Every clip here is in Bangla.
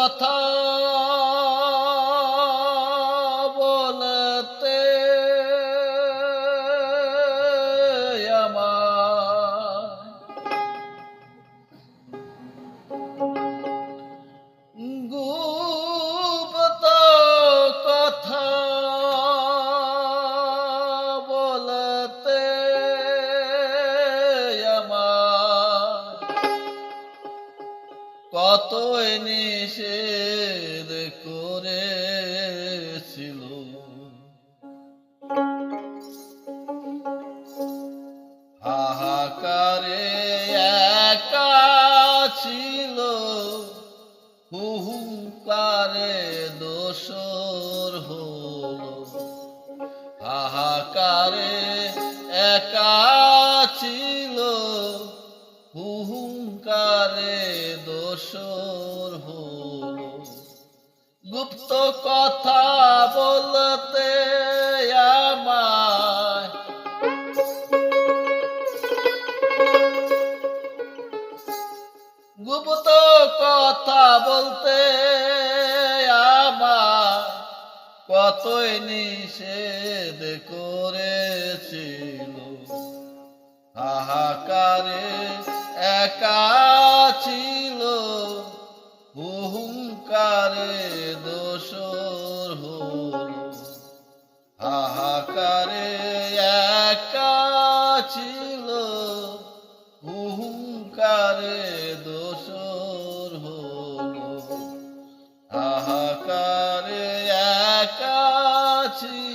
কথা দোসর হলো। হাহাকারে একা ছিল। হুহুকারে দোসর হলো। গুপ্ত কথা বলতে গুপ্ত কথা বলতে আমার কতই নিষেধ করেছিল। হাহাকারে একা ছিল হুহুঙ্কারে ছিল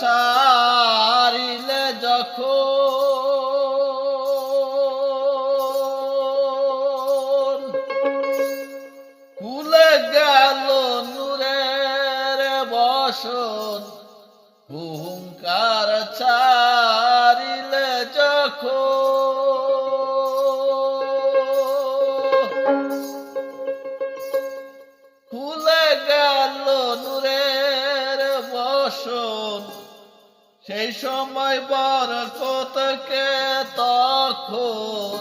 ছাড়িলে যখন খুলে গেল নূরের বসন হুঙ্কার ছাড়িলে যখন খুলে গেল নূরের বসন সেই সময় বরকতকে তখন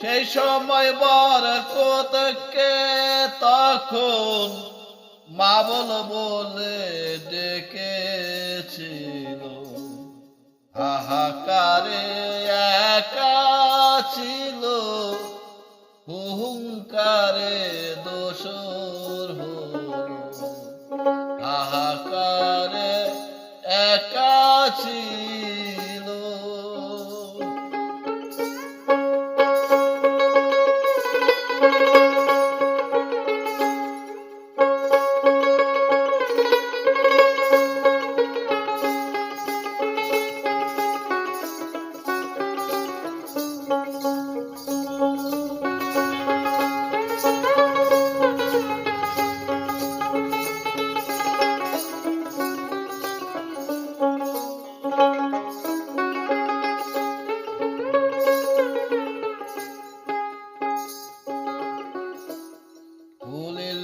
সেই সময় বরকতকে তখন মা বল বলে ডেকেছিল। হাহাকারে একা ছিল, হুহুঙ্কারে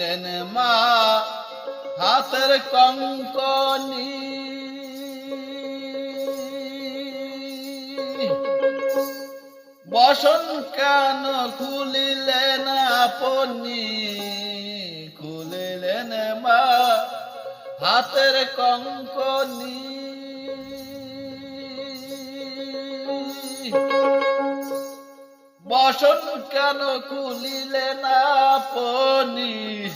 ভুলিলেন মা হাতের কঙ্কনি বসন কেন খুলিলেন আপনি? খুলিলেন মা হাতের কঙ্কনি বসন কেন খুলিলেন আপনি?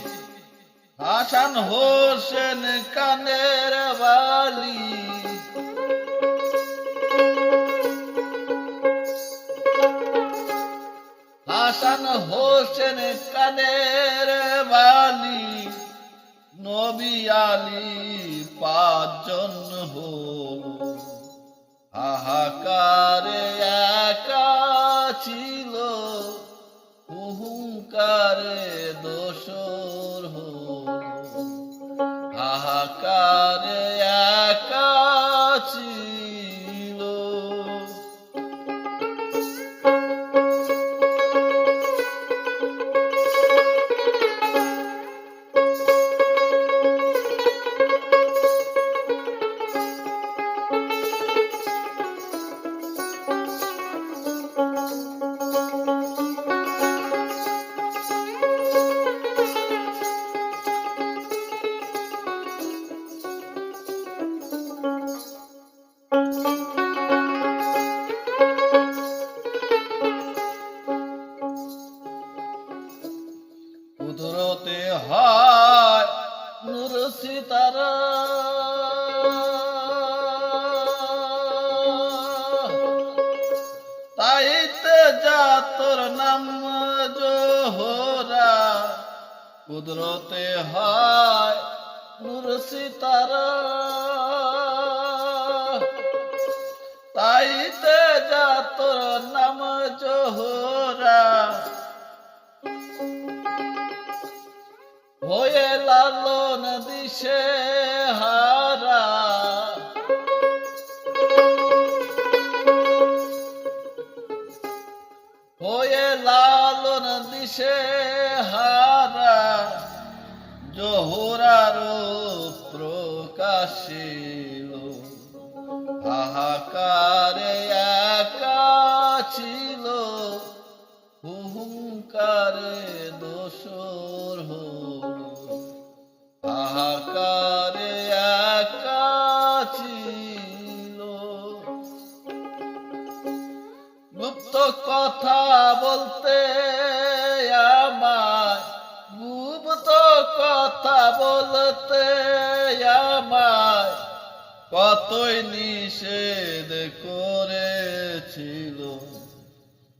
হাসান হোসেন কানের বালি। হাসান হোসেন কানের বালি। নবী আলী পাঁচজন হল। হাহাকারে ছিল অহংকারে দোসর কুদরতে হয়, নূর সিতারা। তাইতে যা তোর নাম জোহরা, কুদরতে হয়, নূর সিতারা। তাইতে যা তোর নাম জোহরা হয়ে লালন দিশে হারা। হয়ে লালন দিশে হারা। জোহরার প্রকাশিল হাহাকারে বলতে আমায় কতই নিষেধ করেছিল।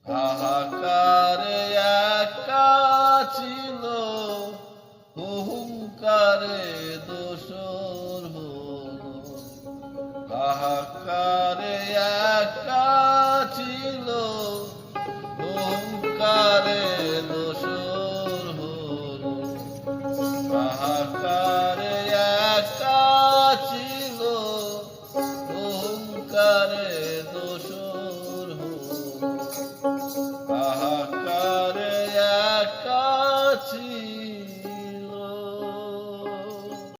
হাহাকারে একা ছিল হুহুঙ্কারে দোসর হল। হাহাকারে